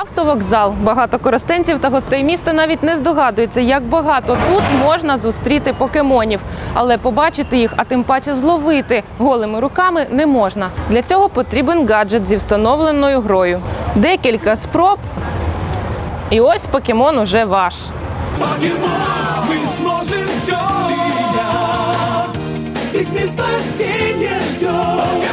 Автовокзал. Багато користенців та гостей міста навіть не здогадуються, як багато тут можна зустріти покемонів. Але побачити їх, а тим паче зловити голими руками не можна. Для цього потрібен гаджет зі встановленою грою. Декілька спроб. І ось покемон уже ваш. Мы сможем все Ты и я Весь мир спасения ждет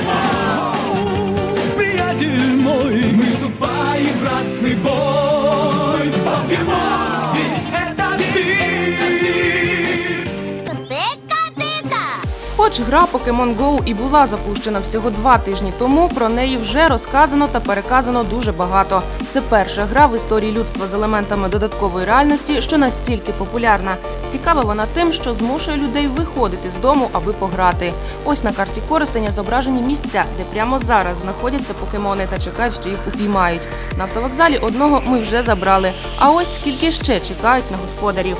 Хоч гра Pokemon Go і була запущена всього два тижні тому, про неї вже розказано та переказано дуже багато. Це перша гра в історії людства з елементами додаткової реальності, що настільки популярна. Цікава вона тим, що змушує людей виходити з дому, аби пограти. Ось на карті користення зображені місця, де прямо зараз знаходяться покемони та чекають, що їх упіймають. На автовокзалі одного ми вже забрали. А ось скільки ще чекають на господарів.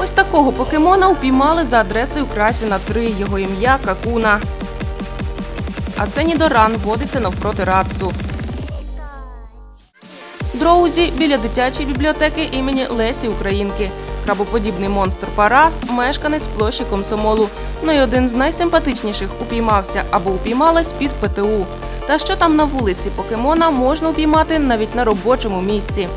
Ось такого покемона упіймали за адресою Красіна 3. Його ім'я Какуна. А це Нідоран водиться навпроти Рацу. Дроузі біля дитячої бібліотеки імені Лесі Українки. Крабоподібний монстр Парас, мешканець площі комсомолу. Ну і один з найсимпатичніших упіймався або упіймалась під ПТУ. Та що там на вулиці покемона можна упіймати навіть на робочому місці.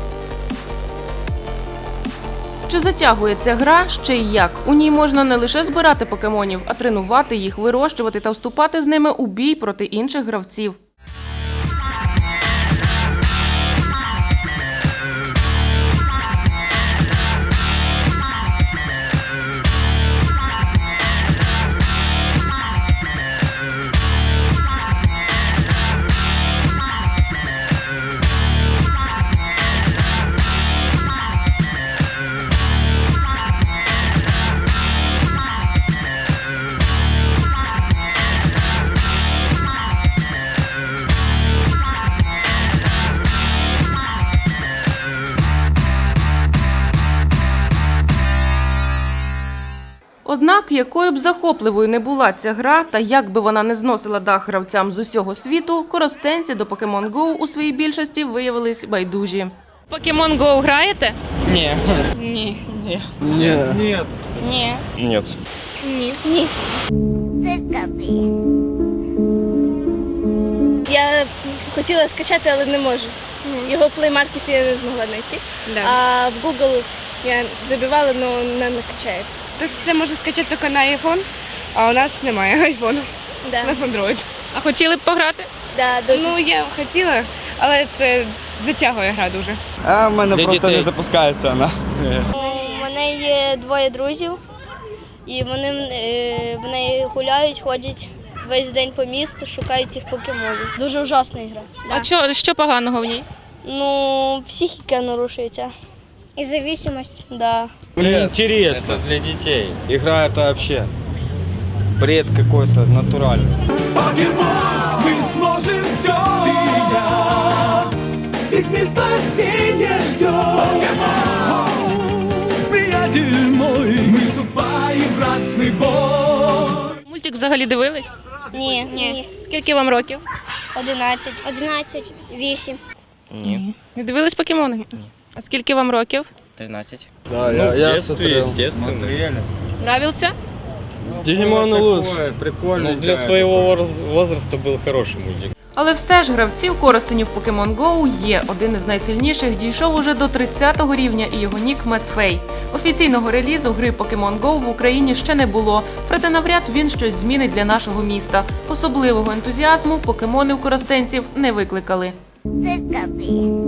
Чи затягує ця гра ще й як? У ній можна не лише збирати покемонів, а тренувати їх, вирощувати та вступати з ними у бій проти інших гравців. Однак, якою б захопливою не була ця гра, та як би вона не зносила дах гравцям з усього світу, коростенці до Pokemon Go у своїй більшості виявились байдужі. Pokemon Go граєте? Не. Ні. Нет. Ні. Нет. Ні. Ні. Я хотіла скачати, але не можу. Його в Play Market я не змогла знайти. А в Google я забивала, але не накачається. Так це можна скачати тільки на iPhone, а у нас немає айфону. Да. У нас Android. А хотіли б пограти? Да, дуже. Ну я хотіла, але це затягує гра дуже. А в мене Для просто дітей. не запускається вона. У мене є двоє друзів, і вони е, в неї гуляють, ходять весь день по місту, шукають цих покемонів. Дуже ужасна гра. А що, що поганого в ній? Ну, психіка нарушується. І зависимость. Да. Интересно для детей. Игра это вообще бред какой-то натуральный. Покемон Мы сможем все Ты и я Весь мир спасения ждет Приятель мой Мы судьба и братный бой Мультик взагалі дивились? Ні, ні. Скільки вам років? 11. 11. 8. Нет. Не дивились покемони? А скільки вам років? 13. Да, ну, в детстве, естественно. Нравився? Дигимоны лучше. Прикольно. Ну, для своего воз- возраста был хороший мультик. Але все ж гравців користенів Pokemon Go є. Один із найсильніших дійшов уже до 30-го рівня і його нік Месфей. Офіційного релізу гри Pokemon Go в Україні ще не було, проте навряд він щось змінить для нашого міста. Особливого ентузіазму покемони у користенців не викликали. Цикапі.